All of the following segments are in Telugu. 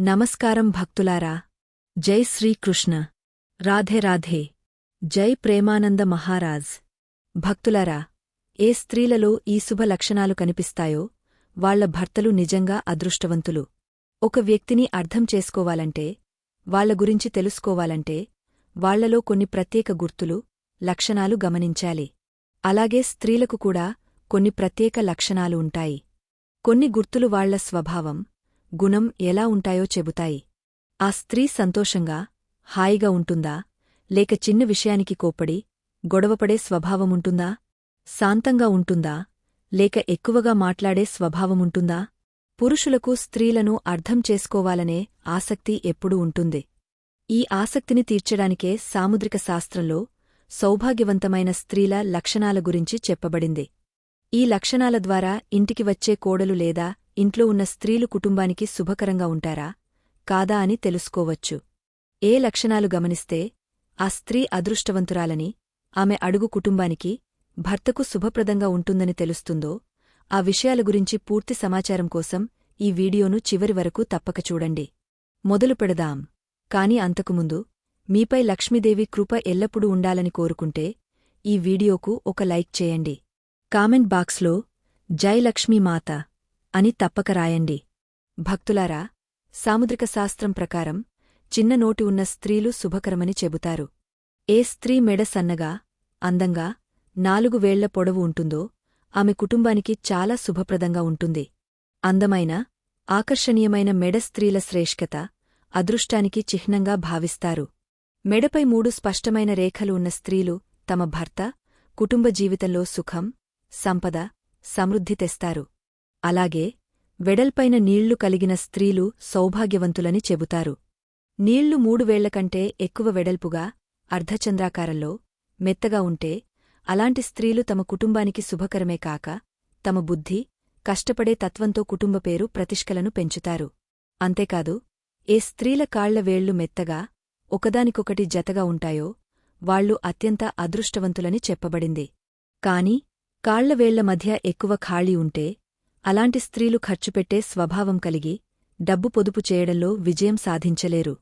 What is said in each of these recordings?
నమస్కారం భక్తులారా. జై శ్రీకృష్ణ. రాధే రాధే. జై ప్రేమానంద మహారాజ్. భక్తులారా ఏ స్త్రీలలో ఈ శుభ లక్షణాలు కనిపిస్తాయో వాళ్ళ భర్తలు నిజంగా అదృష్టవంతులు. ఒక వ్యక్తిని అర్థం చేసుకోవాలంటే వాళ్ళ గురించి తెలుసుకోవాలంటే వాళ్ళలో కొన్ని ప్రత్యేక గుర్తులు లక్షణాలు గమనించాలి. అలాగే స్త్రీలకు కూడా కొన్ని ప్రత్యేక లక్షణాలు ఉంటాయి. కొన్ని గుర్తులు వాళ్ళ స్వభావం గుణం ఎలా ఉంటాయో చెబుతాయి. ఆ స్త్రీ సంతోషంగా హాయిగా ఉంటుందా? లేక చిన్న విషయానికి కోప్పడి గొడవపడే స్వభావముంటుందా శాంతంగా ఉంటుందా? లేక ఎక్కువగా మాట్లాడే స్వభావముంటుందా పురుషులకు స్త్రీలను అర్థం చేసుకోవాలనే ఆసక్తి ఎప్పుడూ ఉంటుంది. ఈ ఆసక్తిని తీర్చడానికే సాముద్రిక శాస్త్రంలో సౌభాగ్యవంతమైన స్త్రీల లక్షణాల గురించి చెప్పబడింది. ఈ లక్షణాల ద్వారా ఇంటికి వచ్చే కోడలు లేదా ఇంట్లో ఉన్న స్త్రీలు కుటుంబానికి శుభకరంగా ఉంటారా? కాదా అని తెలుసుకోవచ్చు. ఏ లక్షణాలు గమనిస్తే ఆ స్త్రీ అదృష్టవంతురాలని ఆమె అడుగు కుటుంబానికి భర్తకు శుభప్రదంగా ఉంటుందని తెలుస్తుందో ఆ విషయాల గురించి పూర్తి సమాచారం కోసం ఈ వీడియోను చివరి వరకు తప్పక చూడండి. మొదలు పెడదాం. కాని అంతకుముందు మీపై లక్ష్మీదేవి కృప ఎల్లప్పుడూ ఉండాలని కోరుకుంటే ఈ వీడియోకు ఒక లైక్ చేయండి. కామెంట్ బాక్స్లో జై లక్ష్మీమాత అని తప్పక రాయండి. భక్తులారా సాముద్రిక శాస్త్రం ప్రకారం చిన్న నోటి ఉన్న స్త్రీలు శుభకరమని చెబుతారు. ఏ స్త్రీ మెడ సన్నగా అందంగా నాలుగు వేళ్ళ పొడవు ఉంటుందో ఆమె కుటుంబానికి చాలా శుభప్రదంగా ఉంటుంది. అందమైన ఆకర్షణీయమైన మెడ స్త్రీల శ్రేష్ఠత అదృష్టానికి చిహ్నంగా భావిస్తారు. మెడపై మూడు స్పష్టమైన రేఖలు ఉన్న స్త్రీలు తమ భర్త కుటుంబ జీవితంలో సుఖం సంపద సమృద్ధి తెస్తారు. అలాగే వెడల్పైన నీళ్ళు కలిగిన స్త్రీలు సౌభాగ్యవంతులని చెబుతారు. నీళ్ళు మూడు వేళ్ళకంటే ఎక్కువ వెడల్పుగా అర్ధచంద్రాకారంలో మెత్తగా ఉంటే అలాంటి స్త్రీలు తమ కుటుంబానికి శుభకరమే కాక తమ బుద్ధి కష్టపడే తత్వంతో కుటుంబ పేరు ప్రతిష్కలను పెంచుతారు. అంతేకాదు ఏ స్త్రీల కాళ్ళ వేళ్ళు మెత్తగా ఒకదానికొకటి జతగా ఉంటాయో వాళ్ళు అత్యంత అదృష్టవంతులని చెప్పబడింది. కాని కాళ్ళవేళ్ళ మధ్య ఎక్కువ ఖాళీ ఉంటే అలాంటి స్త్రీలు ఖర్చుపెట్టే స్వభావం కలిగి డబ్బు పొదుపు చేయడంలో విజయం సాధించలేరు.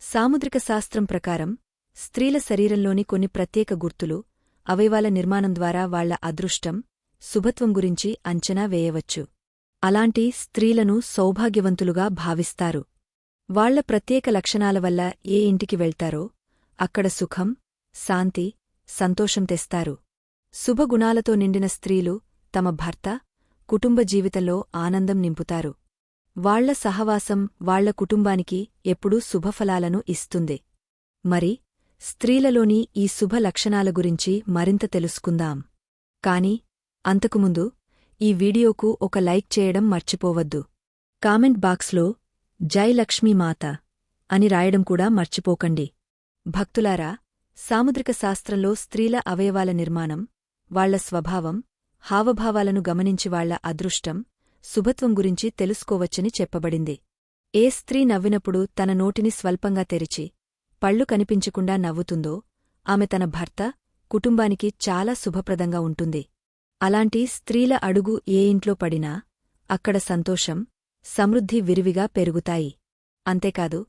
సాముద్రిక శాస్త్రం ప్రకారం స్త్రీల శరీరంలోని కొన్ని ప్రత్యేక గుర్తులు అవయవాల నిర్మాణం ద్వారా వాళ్ళ అదృష్టం శుభత్వం గురించి అంచనా వేయవచ్చు. అలాంటి స్త్రీలను సౌభాగ్యవంతులుగా భావిస్తారు. వాళ్ళ ప్రత్యేక లక్షణాల వల్ల ఏ ఇంటికి వెళ్తారో అక్కడ సుఖం శాంతి సంతోషం తెస్తారు. శుభగుణాలతో నిండిన స్త్రీలు తమ భర్త కుటుంబ జీవితంలో ఆనందం నింపుతారు. వాళ్ళ సహవాసం వాళ్ళ కుటుంబానికి ఎప్పుడూ శుభఫలాలను ఇస్తుంది. మరి స్త్రీలలోని ఈ శుభ లక్షణాల గురించి మరింత తెలుసుకుందాం. కాని అంతకుముందు ఈ వీడియోకు ఒక లైక్ చేయడం మర్చిపోవద్దు. కామెంట్ బాక్స్లో జైలక్ష్మీమాత అని రాయడం కూడా మర్చిపోకండి. భక్తులారా సాముద్రిక శాస్త్రంలో స్త్రీల అవయవాల నిర్మాణం వాళ్ళ స్వభావం హావభావాలను గమనించివాళ్ళ అదృష్టం శుభత్వం గురించి తెలుసుకోవచ్చని చెప్పబడింది. ఏ స్త్రీ నవ్వినప్పుడు తన నోటిని స్వల్పంగా తెరిచి పళ్ళు కనిపించకుండా నవ్వుతుందో ఆమె తన భర్త కుటుంబానికి చాలా శుభప్రదంగా ఉంటుంది. అలాంటి స్త్రీల అడుగు ఏ ఇంట్లో పడినా అక్కడ సంతోషం సమృద్ధి విరివిగా పెరుగుతాయి. అంతేకాదు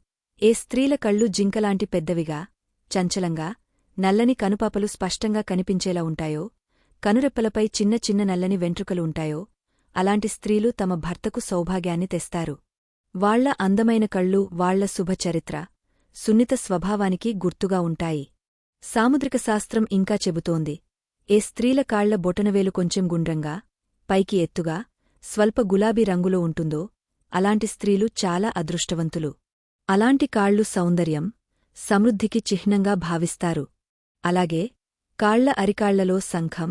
ఏ స్త్రీల కళ్ళు జింకలాంటి పెద్దవిగా చంచలంగా నల్లని కనుపాపలు స్పష్టంగా కనిపించేలా ఉంటాయో కనురెప్పలపై చిన్న చిన్న నల్లని వెంట్రుకలు ఉంటాయో అలాంటి స్త్రీలు తమ భర్తకు సౌభాగ్యాన్ని తెస్తారు. వాళ్ళ అందమైన కళ్ళు వాళ్ళ శుభచరిత్ర సున్నిత స్వభావానికి గుర్తుగా ఉంటాయి. సాముద్రిక శాస్త్రం ఇంకా చెబుతోంది. ఏ స్త్రీల కాళ్ళ బొటనవేలు కొంచెం గుండ్రంగా పైకి ఎత్తుగా స్వల్ప గులాబీ రంగులో ఉంటుందో అలాంటి స్త్రీలు చాలా అదృష్టవంతులు. అలాంటి కాళ్ళు సౌందర్యం సమృద్ధికి చిహ్నంగా భావిస్తారు. అలాగే కాళ్ళ అరికాళ్ళలో సంఘం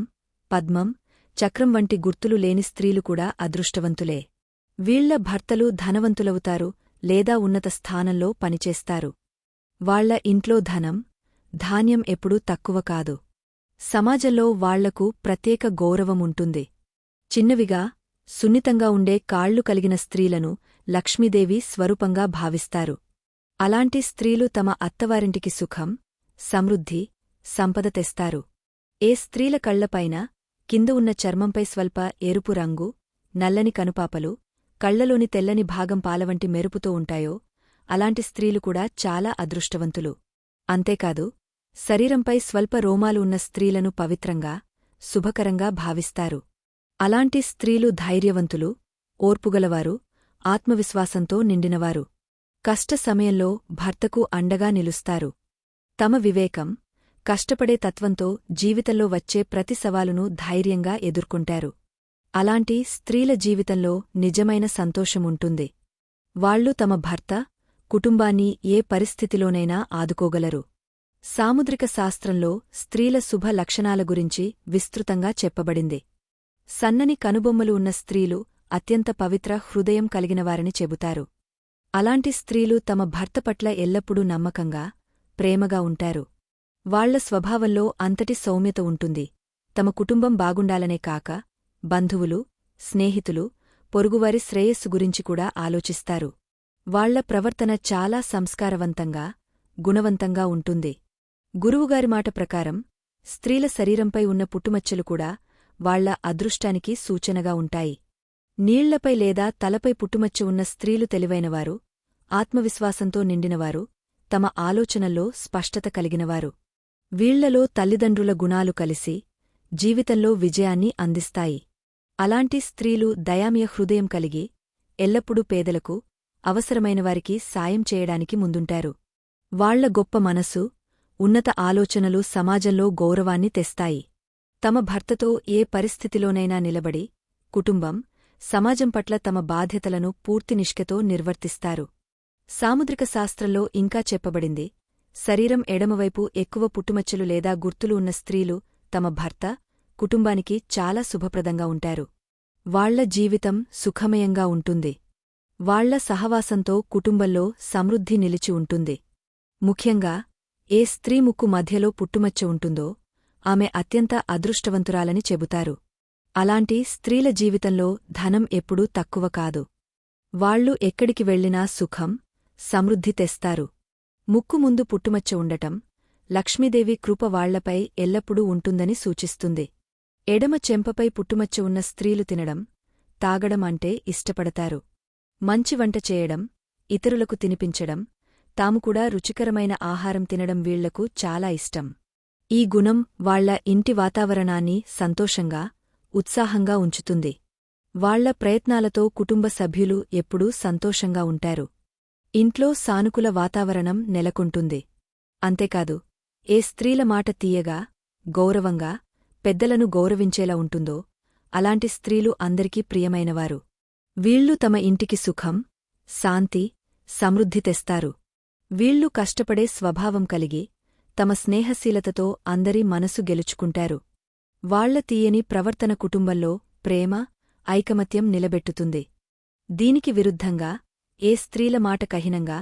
పద్మం చక్రం వంటి గుర్తులు లేని స్త్రీలు కూడా అదృష్టవంతులే. వీళ్ళ భర్తలు ధనవంతులవుతారు లేదా ఉన్నత స్థానంలో పనిచేస్తారు. వాళ్ళ ఇంట్లో ధనం ధాన్యం ఎప్పుడూ తక్కువ కాదు. సమాజంలో వాళ్ళకు ప్రత్యేక గౌరవముంటుంది చిన్నవిగా సున్నితంగా ఉండే కాళ్ళు కలిగిన స్త్రీలను లక్ష్మీదేవి స్వరూపంగా భావిస్తారు. అలాంటి స్త్రీలు తమ అత్తవారింటికి సుఖం సమృద్ధి సంపద తెస్తారు. ఏ స్త్రీల కళ్ళపైన కింద ఉన్న చర్మంపై స్వల్ప ఎరుపు రంగు నల్లని కనుపాపలు కళ్ళలోని తెల్లని భాగం పాలవంటి మెరుపుతో ఉంటాయో అలాంటి స్త్రీలు కూడా చాలా అదృష్టవంతులు. అంతేకాదు శరీరంపై స్వల్ప రోమాలు ఉన్న స్త్రీలను పవిత్రంగా శుభకరంగా భావిస్తారు. అలాంటి స్త్రీలు ధైర్యవంతులు ఓర్పుగలవారు ఆత్మవిశ్వాసంతో నిండినవారు. కష్ట సమయంలో భర్తకు అండగా నిలుస్తారు. తమ వివేకం కష్టపడే తత్వంతో జీవితంలో వచ్చే ప్రతి సవాలును ధైర్యంగా ఎదుర్కొంటారు. అలాంటి స్త్రీల జీవితంలో నిజమైన సంతోషముంటుంది వాళ్ళు తమ భర్త కుటుంబాన్ని ఏ పరిస్థితిలోనైనా ఆదుకోగలరు. సాముద్రిక శాస్త్రంలో స్త్రీల శుభ లక్షణాల గురించి విస్తృతంగా చెప్పబడింది. సన్నని కనుబొమ్మలు ఉన్న స్త్రీలు అత్యంత పవిత్ర హృదయం కలిగినవారని చెబుతారు. అలాంటి స్త్రీలు తమ భర్త పట్ల ఎల్లప్పుడూ నమ్మకంగా ప్రేమగా ఉంటారు. వాళ్ళ స్వభావంలో అంతటి సౌమ్యత ఉంటుంది. తమ కుటుంబం బాగుండాలనే కాక బంధువులు స్నేహితులు పొరుగువారి శ్రేయస్సు గురించి కూడా ఆలోచిస్తారు. వాళ్ళ ప్రవర్తన చాలా సంస్కారవంతంగా గుణవంతంగా ఉంటుంది. గురువుగారి మాట ప్రకారం స్త్రీల శరీరంపై ఉన్న పుట్టుమచ్చలు కూడా వాళ్ళ అదృష్టానికి సూచనగా ఉంటాయి. నీళ్ళపై లేదా తలపై పుట్టుమచ్చ ఉన్న స్త్రీలు తెలివైనవారు ఆత్మవిశ్వాసంతో నిండినవారు తమ ఆలోచనల్లో స్పష్టత కలిగినవారు. వీళ్ళలో తల్లిదండ్రుల గుణాలు కలిసి జీవితంలో విజయాన్ని అందిస్తాయి. అలాంటి స్త్రీలు దయామయ హృదయం కలిగి ఎల్లప్పుడూ పేదలకు అవసరమైనవారికి సాయం చేయడానికి ముందుంటారు. వాళ్ళ గొప్ప మనసు ఉన్నత ఆలోచనలు సమాజంలో గౌరవాన్ని తెస్తాయి. తమ భర్తతో ఏ పరిస్థితిలోనైనా నిలబడి కుటుంబం సమాజం పట్ల తమ బాధ్యతలను పూర్తి నిష్కతో నిర్వర్తిస్తారు. సాముద్రిక శాస్త్రంలో ఇంకా చెప్పబడింది శరీరం ఎడమవైపు ఎక్కువ పుట్టుమచ్చలు లేదా గుర్తులు ఉన్న స్త్రీలు తమ భర్త కుటుంబానికి చాలా శుభప్రదంగా ఉంటారు. వాళ్ళ జీవితం సుఖమయంగా ఉంటుంది. వాళ్ళ సహవాసంతో కుటుంబంలో సమృద్ధి నిలిచి ఉంటుంది. ముఖ్యంగా ఏ స్త్రీ ముక్కు మధ్యలో పుట్టుమచ్చ ఉంటుందో ఆమె అత్యంత అదృష్టవంతురాలని చెబుతారు. అలాంటి స్త్రీల జీవితంలో ధనం ఎప్పుడూ తక్కువ కాదు. వాళ్ళు ఎక్కడికి వెళ్ళినా సుఖం సమృద్ధి తెస్తారు. ముక్కు ముందు పుట్టుమచ్చ ఉండటం లక్ష్మీదేవి కృప వాళ్ళపై ఎల్లప్పుడూ ఉంటుందని సూచిస్తుంది. ఎడమ చెంపపై పుట్టుమచ్చ ఉన్న స్త్రీలు తినడం తాగడం అంటే ఇష్టపడతారు. మంచి వంట చేయడం ఇతరులకు తినిపించడం తాము కూడా రుచికరమైన ఆహారం తినడం వీళ్ళకు చాలా ఇష్టం. ఈ గుణం వాళ్ళ ఇంటి వాతావరణాన్ని సంతోషంగా ఉత్సాహంగా ఉంచుతుంది. వాళ్ళ ప్రయత్నాలతో కుటుంబ సభ్యులు ఎప్పుడూ సంతోషంగా ఉంటారు. ఇంట్లో సానుకూల వాతావరణం నెలకొంటుంది. అంతేకాదు ఏ స్త్రీల మాట తీయగా గౌరవంగా పెద్దలను గౌరవించేలా ఉంటుందో అలాంటి స్త్రీలు అందరికీ ప్రియమైనవారు. వీళ్ళు తమ ఇంటికి సుఖం శాంతి సమృద్ధి తెస్తారు. వీళ్ళు కష్టపడే స్వభావం కలిగి తమ స్నేహశీలతతో అందరి మనసు గెలుచుకుంటారు. వాళ్ళ తీయని ప్రవర్తన కుటుంబంలో ప్రేమ ఐకమత్యం నిలబెట్టుతుంది. దీనికి విరుద్ధంగా ఏ స్త్రీల మాట కహినంగా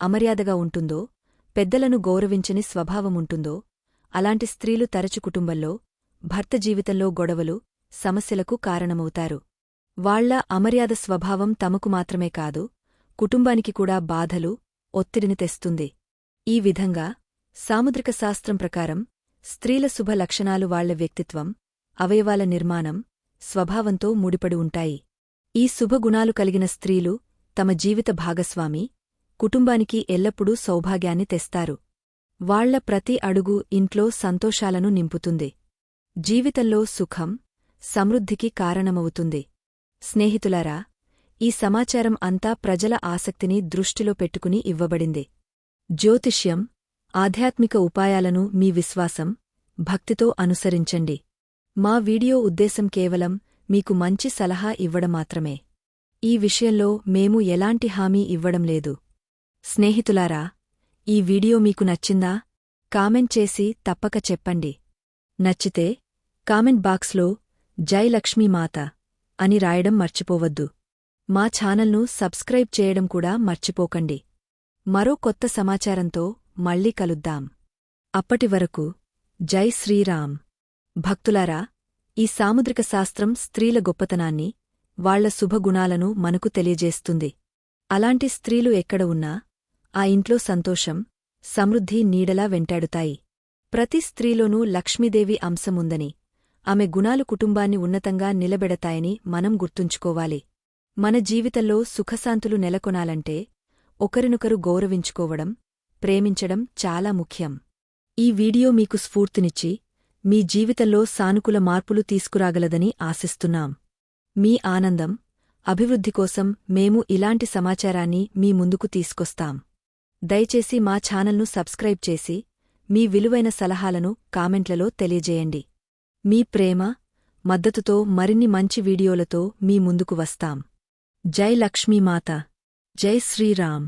అమర్యాదగా ఉంటుందో పెద్దలను గౌరవించని స్వభావముంటుందో అలాంటి స్త్రీలు తరచు కుటుంబంలో భర్త జీవితంలో గొడవలు సమస్యలకు కారణమవుతారు. వాళ్ళ అమర్యాద స్వభావం తమకు మాత్రమే కాదు కుటుంబానికి కూడా బాధలు ఒత్తిడిని తెస్తుంది. ఈ విధంగా సాముద్రిక శాస్త్రం ప్రకారం స్త్రీల శుభ లక్షణాలు వాళ్ళ వ్యక్తిత్వం అవయవాల నిర్మాణం స్వభావంతో ముడిపడి ఉంటాయి. ఈ శుభగుణాలు కలిగిన స్త్రీలు తమ జీవిత భాగస్వామి కుటుంబానికి ఎల్లప్పుడూ సౌభాగ్యాన్ని తెస్తారు. వాళ్ళ ప్రతి అడుగు ఇంట్లో సంతోషాలను నింపుతుంది. జీవితంలో సుఖం సమృద్ధికి కారణమవుతుంది. స్నేహితులారా ఈ సమాచారం అంతా ప్రజల ఆసక్తిని దృష్టిలో పెట్టుకుని ఇవ్వబడింది. జ్యోతిష్యం ఆధ్యాత్మిక ఉపాయాలను మీ విశ్వాసం భక్తితో అనుసరించండి. మా వీడియో ఉద్దేశం కేవలం మీకు మంచి సలహా ఇవ్వడం మాత్రమే. ఈ విషయంలో మేము ఎలాంటి హామీ ఇవ్వడం లేదు. స్నేహితులారా ఈ వీడియో మీకు నచ్చిందా? కామెంట్ చేసి తప్పక చెప్పండి. నచ్చితే కామెంట్ బాక్స్లో జై లక్ష్మీమాత అని రాయడం మర్చిపోవద్దు. మా ఛానల్ను సబ్స్క్రైబ్ చేయడం కూడా మర్చిపోకండి. మరో కొత్త సమాచారంతో మళ్ళీ కలుద్దాం. అప్పటివరకు జై శ్రీరామ్. భక్తులారా ఈ సాముద్రిక శాస్త్రం స్త్రీల గొప్పతనాన్ని వాళ్ళ శుభగుణాలను మనకు తెలియజేస్తుంది. అలాంటి స్త్రీలు ఎక్కడ ఉన్నా ఆ ఇంట్లో సంతోషం సమృద్ధి నీడలా వెంటాడుతాయి. ప్రతి స్త్రీలోనూ లక్ష్మీదేవి అంశముందని ఆమె గుణాలు కుటుంబాన్ని ఉన్నతంగా నిలబెడతాయని మనం గుర్తుంచుకోవాలి. మన జీవితంలో సుఖశాంతులు నెలకొనాలంటే ఒకరినొకరు గౌరవించుకోవడం ప్రేమించడం చాలా ముఖ్యం. ఈ వీడియో మీకు స్ఫూర్తినిచ్చి మీ జీవితంలో సానుకూల మార్పులు తీసుకురాగలదని ఆశిస్తున్నాం. మీ ఆనందం అభివృద్ధి కోసం మేము ఇలాంటి సమాచారాన్ని మీ ముందుకు తీసుకొస్తాం. దయచేసి మా ఛానల్ను సబ్స్క్రైబ్ చేసి మీ విలువైన సలహాలను కామెంట్లలో తెలియజేయండి. మీ ప్రేమ మద్దతుతో మరిన్ని మంచి వీడియోలతో మీ ముందుకు వస్తాం. జై లక్ష్మీమాత. జై శ్రీరామ్.